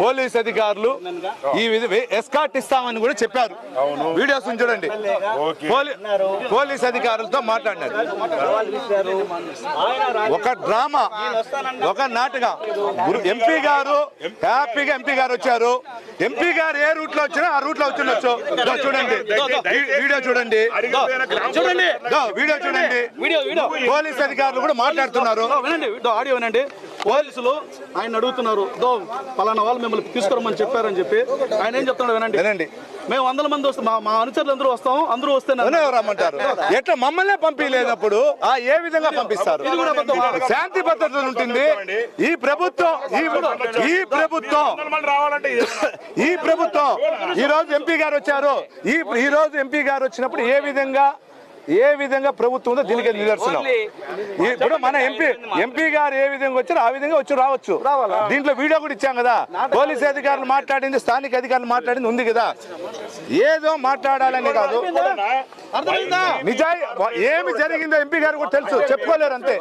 Police అధికారులు ఈ విధ ఎస్కాట్ ఇస్తామని కూడా చెప్పారు. వీడియోస్ చూడండి. పోలీ- పోలీస్ అధికారులతో మాట్లాడినారు. ఒక డ్రామా ఒక నాటకం. ఎంపీ గారు హ్యాపీగా ఎంపీ గారు వచ్చారు. ఎంపీ గారు ఏ రూట్లో వచ్చినా ఆ రూట్లో వచ్చిండొచ్చు చూడండి. వీడియో చూడండి. చూడండి. వీడియో చూడండి. పోలీస్ అధికారులు కూడా మాట్లాడుతున్నారు. ఆడియో వినండి పోలీసులు ఆయన అడుగుతున్నారు దో పలానా వాళ్ళు మిమ్మల్ని తీసుకురమ్మని చెప్పారని చెప్పి. ఆయన ఏం చెప్తున్నాడు వినండి. వినండి. మేము వందల మంది వస్తాం. మా అనుచరులు అందరూ వస్తాం. అందరూ వస్తే రమ్మంటారు. ఎట్లా మమ్మల్నే పంపించలేనప్పుడు ఆ ఏ విధంగా పంపిస్తారు? శాంతి భద్రతలు ఉంటుంది. ఈ ప్రభుత్వం ఈ ఈ ప్రభుత్వం. ఈ ప్రభుత్వం. ఈ రోజు ఎంపీ గారు వచ్చారు. ఈ ఈ రోజు ఎంపీ గారు వచ్చినప్పుడు ఏ విధంగా ఏ విధంగా ప్రభుత్వం ఉందో దీనికి నిదర్శనం. ఈ- ఇప్పుడు మన ఎంపీ ఎంపీ గారు ఏ విధంగా వచ్చారో ఆ విధంగా వచ్చి రావచ్చు. దీంట్లో వీడియో కూడా ఇచ్చాం కదా. పోలీస్ అధికారులు మాట్లాడింది స్థానిక అధికారులు మాట్లాడింది ఉంది కదా. ఏదో మాట్లాడాలని కాదు. అర్థమైందా? నిజాయి ఏమి జరిగిందో ఎంపీ గారు కూడా తెలుసు. చెప్పుకోలేరు అంతే.